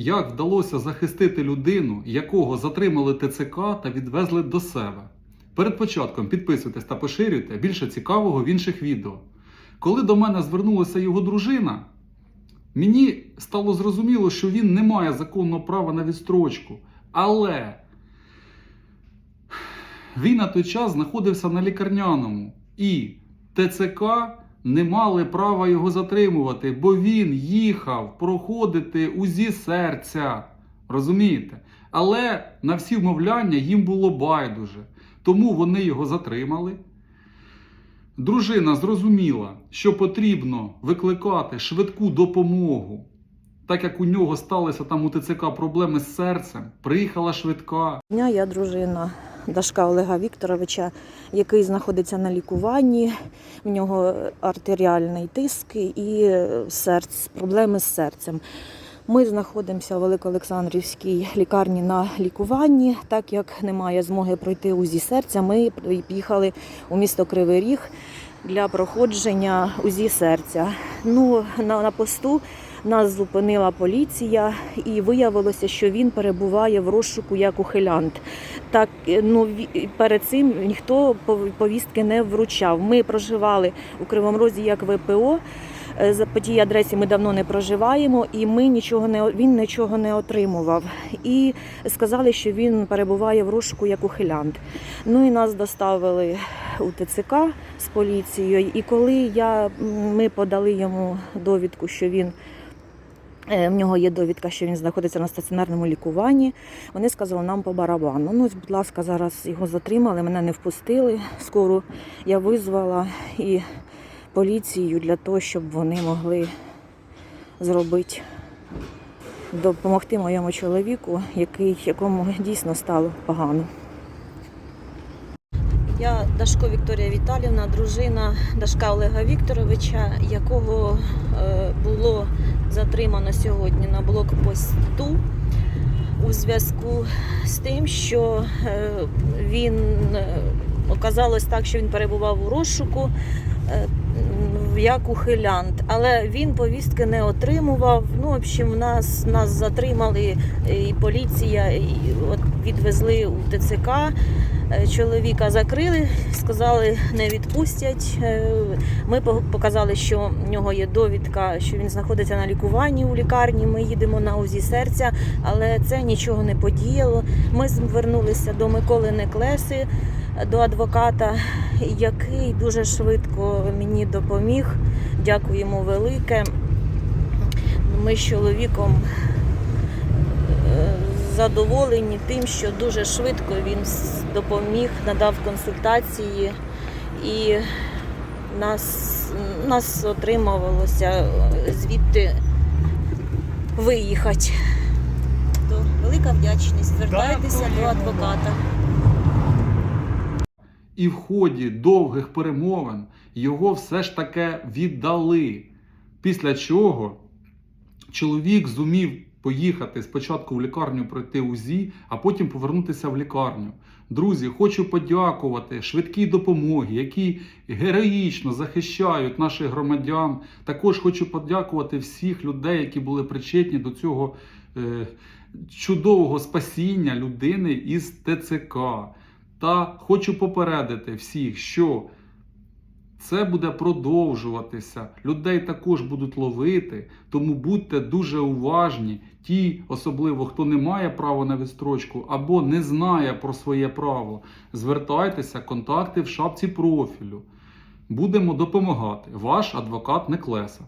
Як вдалося захистити людину, якого затримали ТЦК та відвезли до себе? Перед початком підписуйтесь та поширюйте більше цікавого в інших відео. Коли до мене звернулася його дружина, мені стало зрозуміло, що він не має законного права на відстрочку. Але він на той час знаходився на лікарняному, і ТЦК не мали права його затримувати, бо він їхав проходити УЗІ серця. Розумієте? Але на всі вмовляння їм було байдуже. Тому вони його затримали. Дружина зрозуміла, що потрібно викликати швидку допомогу. Так як у нього сталися там у ТЦК проблеми з серцем, приїхала швидка. Я дружина Дашка Олега Вікторовича, який знаходиться на лікуванні. В нього артеріальний тиск і серц, проблеми з серцем. Ми знаходимося в Великоолександрівській лікарні на лікуванні. Так як немає змоги пройти УЗІ серця, ми поїхали у місто Кривий Ріг для проходження УЗІ серця. Ну, на, на посту нас зупинила поліція, і виявилося, що він перебуває в розшуку як ухилянт. Так, е, ну перед цим ніхто пов- повістки не вручав. Ми проживали у Кривому Розі як ВПО. Е, по тій адресі ми давно не проживаємо, і ми нічого не він нічого не отримував. І сказали, що він перебуває в розшуку як ухилянт. Ну і нас доставили у ТЦК з поліцією. І коли я ми подали йому довідку, що він Е, В нього є довідка, що він знаходиться на стаціонарному лікуванні. Вони сказали нам по барабану. Ну, будь ласка, зараз його затримали, мене не впустили. Скоро я визвала і поліцію для того, щоб вони могли зробити, допомогти моєму чоловіку, який, якому дійсно стало погано. Я Дашко Вікторія Віталівна, дружина Дашка Олега Вікторовича, якого е, було затримано сьогодні на блокпосту у зв'язку з тим, що е, він е, оказалось так, що він перебував у розшуку е, як ухилянт, але він повістки не отримував. Ну, в общем, нас, нас затримали і поліція, і от відвезли у ТЦК. Е, Чоловіка закрили, сказали, не відпустять. Е, Ми показали, що в нього є довідка, що він знаходиться на лікуванні у лікарні. Ми їдемо на УЗІ серця, але це нічого не подіяло. Ми звернулися до Миколи Неклеси, до адвоката, який дуже швидко мені допоміг. Дякую йому велике. Ми з чоловіком е, задоволені тим, що дуже швидко він допоміг, надав консультації і нас, нас отримувалося е, звідти виїхати. То велика вдячність. Звертайтеся до адвоката. І в ході довгих перемовин його все ж таки віддали. Після чого чоловік зумів поїхати спочатку в лікарню пройти УЗІ, а потім повернутися в лікарню. Друзі, хочу подякувати швидкій допомоги, які героїчно захищають наших громадян. Також хочу подякувати всіх людей, які були причетні до цього е, чудового спасіння людини із ТЦК. Та хочу попередити всіх, що це буде продовжуватися. Людей також будуть ловити, тому будьте дуже уважні. Ті, особливо хто не має права на відстрочку або не знає про своє право. Звертайтеся, контакти в шапці профілю. Будемо допомагати. Ваш адвокат Неклеса.